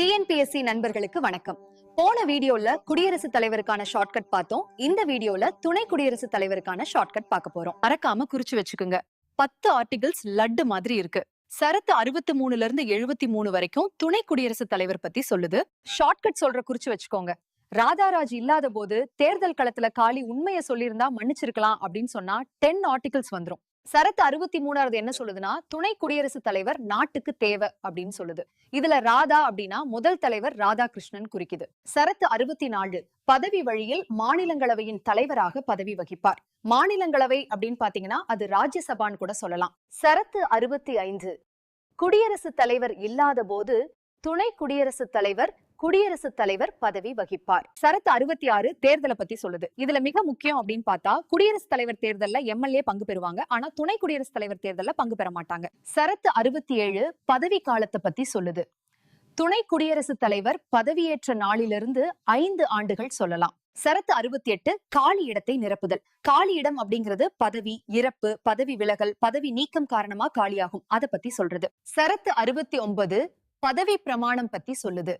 TNPSC நண்பர்களுக்கு வணக்கம். போன வீடியோல குடியரசுத் தலைவருக்கான ஷார்ட்கட் பார்த்தோம். இந்த வீடியோல துணை குடியரசுத் தலைவருக்கான ஷார்ட்கட் பார்க்க போறோம். மறக்காம குறிச்சு வச்சுக்கோங்க. பத்து ஆர்டிகிள்ஸ் லட்டு மாதிரி இருக்கு. சரத்து அறுபத்தி மூணுல இருந்து எழுபத்தி மூணு வரைக்கும் துணை குடியரசுத் தலைவர் பத்தி சொல்லுது. ஷார்ட்கட் சொல்ற குறிச்சு வச்சுக்கோங்க. ராதாராஜ் இல்லாத போது தேர்தல் களத்துல காளி உண்மையை சொல்லியிருந்தா மன்னிச்சிருக்கலாம் அப்படின்னு சொன்னா டென் ஆர்டிகிள்ஸ் வந்துரும். சரத்து அறுபத்தி மூணாவது என்ன சொல்லுதுன்னா துணை குடியரசுத் தலைவர் நாட்டுக்கு தேவை அப்படின்னு சொல்லுது. இதுல ராதா அப்படின்னா முதல் தலைவர் ராதாகிருஷ்ணன் குறிக்குது. சரத்து அறுபத்தி நாலு பதவி வழியில் மாநிலங்களவையின் தலைவராக பதவி வகிப்பார். மாநிலங்களவை அப்படின்னு பாத்தீங்கன்னா அது ராஜ்யசபான்னு கூட சொல்லலாம். சரத்து அறுபத்தி ஐந்து குடியரசுத் தலைவர் இல்லாத போது துணை குடியரசுத் தலைவர் குடியரசுத் தலைவர் பதவி வகிப்பார். சரத்து அறுபத்தி ஆறு தேர்தலை பத்தி சொல்லுது. இதுல மிக முக்கியம் அப்படின்னு பார்த்தா குடியரசுத் தலைவர் தேர்தல்ல எம்எல்ஏ பங்கு பெறுவாங்க. ஆனா துணை குடியரசுத் தலைவர் தேர்தல்ல பங்கு பெற மாட்டாங்க. சரத்து அறுபத்தி ஏழு பதவி காலத்தை பத்தி சொல்லுது. துணை குடியரசுத் தலைவர் பதவியேற்ற நாளிலிருந்து ஐந்து ஆண்டுகள் சொல்லலாம். சரத்து அறுபத்தி எட்டு காலி இடத்தை நிரப்புதல். காலி இடம் அப்படிங்கிறது பதவி இறப்பு பதவி விலகல் பதவி நீக்கம் காரணமா காலியாகும். அதை பத்தி சொல்றது. சரத்து அறுபத்தி ஒன்பது பதவி பிரமாணம் பத்தி சொல்லுது.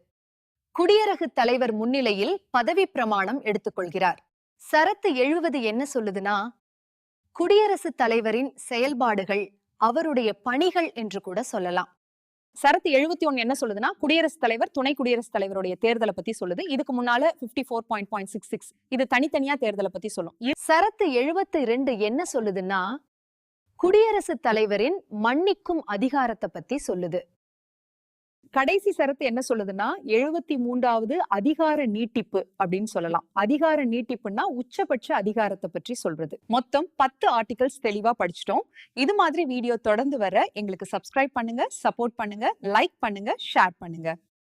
குடியரசுத் தலைவர் முன்னிலையில் பதவி பிரமாணம் எடுத்துக்கொள்கிறார். சரத்து எழுவது என்ன சொல்லுதுன்னா குடியரசுத் தலைவரின் செயல்பாடுகள் அவருடைய பணிகள் என்று கூட சொல்லலாம். சரத்து எழுபத்தி ஒன்னு என்ன சொல்லுதுன்னா குடியரசுத் தலைவர் துணை குடியரசுத் தலைவருடைய தேர்தலை பத்தி சொல்லுது. இதுக்கு முன்னால fifty four point point six six இது தனித்தனியா தேர்தலை பத்தி சொல்லும். சரத்து எழுபத்தி ரெண்டு என்ன சொல்லுதுன்னா குடியரசுத் தலைவரின் மன்னிக்கும் அதிகாரத்தை பத்தி சொல்லுது. கடைசி சரத்து என்ன சொல்லுதுன்னா எழுபத்தி மூன்றாவது அதிகார நீட்டிப்பு அப்படின்னு சொல்லலாம். அதிகார நீட்டிப்புன்னா உச்சபட்ச அதிகாரத்தை பற்றி சொல்றது. மொத்தம் பத்து ஆர்டிகல்ஸ் தெளிவா படிச்சிட்டோம். இது மாதிரி வீடியோ தொடர்ந்து வர எங்களுக்கு சப்ஸ்கிரைப் பண்ணுங்க சப்போர்ட் பண்ணுங்க லைக் பண்ணுங்க ஷேர் பண்ணுங்க.